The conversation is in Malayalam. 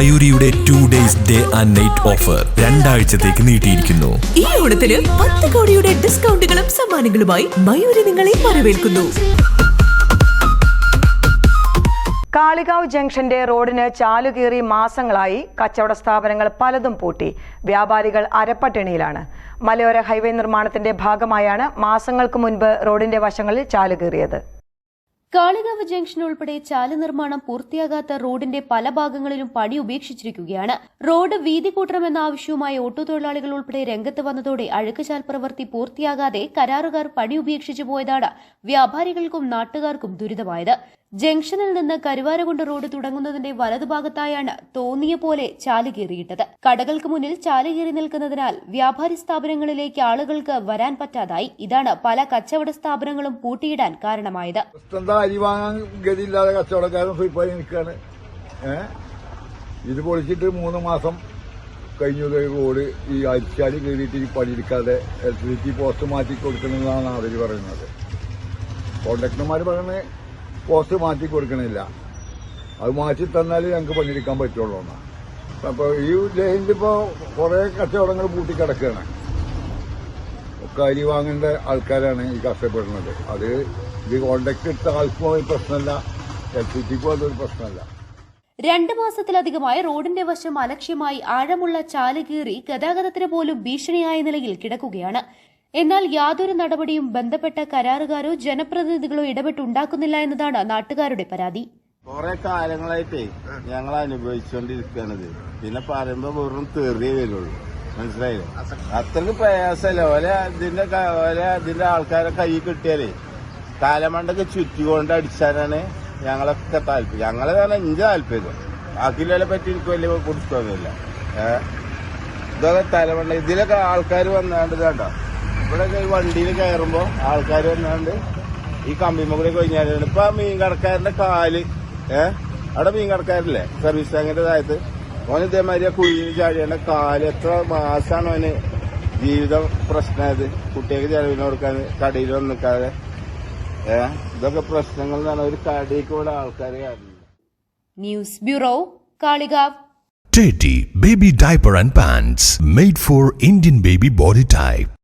മയൂരിയുടെ two days day and night offer രണ്ടാഴ്ചത്തേക്ക് നീട്ടിയിരിക്കുന്നു. ഈ ഓണത്തിന് പത്ത് കോടിയുടെ ഡിസ്കൗണ്ടുകളും സമ്മാനങ്ങളുമായി മയൂരി നിങ്ങളെ വരവേൽക്കുന്നു. കാളികാവ് ജംഗ്ഷന്റെ റോഡിന് ചാലുകീറി മാസങ്ങളായി കച്ചവട സ്ഥാപനങ്ങൾ പലതും പൂട്ടി. വ്യാപാരികൾ അരപ്പട്ടിണിയിലാണ്. മലയോര ഹൈവേ നിർമ്മാണത്തിന്റെ ഭാഗമായാണ് മാസങ്ങൾക്ക് മുൻപ് റോഡിന്റെ വശങ്ങളിൽ ചാലുകീറിയത് കാളികാവ് ജംഗ്ഷൻ ഉൾപ്പെടെ ചാല നിർമ്മാണം പൂർത്തിയാകാത്ത റോഡിന്റെ പല ഭാഗങ്ങളിലും പണി ഉപേക്ഷിച്ചിരിക്കുകയാണ്. റോഡ് വീതി കൂട്ടണമെന്ന ആവശ്യവുമായി ഓട്ടോ തൊഴിലാളികൾ ഉൾപ്പെടെ രംഗത്ത് വന്നതോടെ അഴുക്കുചാൽ പ്രവൃത്തി പൂർത്തിയാകാതെ കരാറുകാർ പണി ഉപേക്ഷിച്ചു പോയതാണ് വ്യാപാരികൾക്കും നാട്ടുകാർക്കും ദുരിതമായത്. ജംഗ്ഷനിൽ നിന്ന് കരുവാരകുണ്ട് റോഡ് തുടങ്ങുന്നതിന്റെ വലതുഭാഗത്തായാണ് തോന്നിയ പോലെ ചാലുകീറിയിട്ടത് കടകൾക്ക് മുന്നിൽ ചാലുകേറി നിൽക്കുന്നതിനാൽ വ്യാപാരി സ്ഥാപനങ്ങളിലേക്ക് ആളുകൾക്ക് വരാൻ പറ്റാതായി. ഇതാണ് പല കച്ചവട സ്ഥാപനങ്ങളും പൂട്ടിയിടാൻ കാരണമായത്. ഗതിയില്ലാതെ കച്ചവടക്കാരൻ നിൽക്കുകയാണ്. ഇത് പൊളിച്ചിട്ട് മൂന്ന് മാസം കഴിഞ്ഞു റോഡ് ഈ അരിച്ചാലി കയറിയിട്ട് ഈ പണിയെടുക്കാതെ ഇലക്ട്രിസിറ്റി പോസ്റ്റ് മാറ്റി കൊടുക്കണമെന്നാണ് അവർ പറയുന്നത്. കോൺട്രാക്ടർമാർ പറയുന്നത് പോസ്റ്റ് മാറ്റി കൊടുക്കണില്ല. അത് മാറ്റി തന്നാലേ ഞങ്ങൾക്ക് പണിയെടുക്കാൻ പറ്റുള്ളൂ എന്നാണ് അപ്പോൾ ഈ ലൈനിൽ ഇപ്പോ കുറേ കച്ചവടങ്ങൾ പൂട്ടിക്കിടക്കുകയാണ് ഒക്കെ അരി വാങ്ങേണ്ട ആൾക്കാരാണ് ഈ കഷ്ടപ്പെടുന്നത്. അത് ഇത് കോണ്ടാക്ട് എടുത്ത ആൾക്കും ഒരു പ്രശ്നമല്ല. എലക്ട്രിസിറ്റിക്കും അതൊരു പ്രശ്നമല്ല. രണ്ട് മാസത്തിലധികമായി റോഡിന്റെ വശം അലക്ഷ്യമായി ആഴമുള്ള ചാൽ കീറി ഗതാഗതത്തിന് പോലും ഭീഷണിയായ നിലയിൽ കിടക്കുകയാണ്. എന്നാൽ യാതൊരു നടപടിയും ബന്ധപ്പെട്ട കരാറുകാരോ ജനപ്രതിനിധികളോ ഇടപെട്ടുണ്ടാക്കുന്നില്ല എന്നതാണ് നാട്ടുകാരുടെ പരാതി. കുറെ കാലങ്ങളായിട്ടേ ഞങ്ങൾ അനുഭവിച്ചുകൊണ്ടിരിക്കണത് പിന്നെ പറയുമ്പോ വെറും തെറിയേ വരുള്ളൂ. മനസ്സിലായില്ലേ അത്രയ്ക്ക് പ്രയാസമല്ല ഓലെ ഇതിന്റെ ഓലെ ഇതിന്റെ ആൾക്കാരെ കൈ കിട്ടിയാലേ കാലമണ്ടൊക്കെ ചുറ്റിക്കൊണ്ട് അടിച്ചാലാണ് ഞങ്ങളൊക്കെ താല്പര്യം. ഞങ്ങളെ തന്നെ ഇഞ്ച താല്പര്യം. ബാക്കിയുള്ളവരെ പറ്റി എനിക്ക് വലിയ കൊടുത്തൊന്നുമില്ല ഏഹ് ഇതൊക്കെ തലമണ്ട ഇതിലൊക്കെ ആൾക്കാർ വന്നാണ്ട് കണ്ടോ? ഈ വണ്ടിയിൽ കയറുമ്പോ ആൾക്കാർ വന്നാണ്ട് ഈ കമ്പിമ്മ കൂടെ കഴിഞ്ഞാലാണ്. ഇപ്പൊ ആ മീൻ കടക്കാരന്റെ കാൽ ഏഹ് അവിടെ മീൻ കടക്കാരില്ലേ? സർവീസ് ടാങ്കിന്റെ താഴത്ത്. ഓൻ ഇതേമാതിരി ആ കുഴിയിൽ ചാടിയാണ് കാൽ എത്ര മാസാണ് ജീവിത ജീവിതം പ്രശ്നമായത് കുട്ടികൾക്ക് ചെലവിന് കൊടുക്കാൻ കടയിൽ വന്ന് നിൽക്കാതെ ഏഹ് ഇതൊക്കെ പ്രശ്നങ്ങൾ എന്നാണ്. ഒരു കടയിലേക്ക് ഇവിടെ ആൾക്കാർ കാണുന്നത് news bureau Kalikavu. Teddy Baby Diaper and Pants made for Indian baby body type.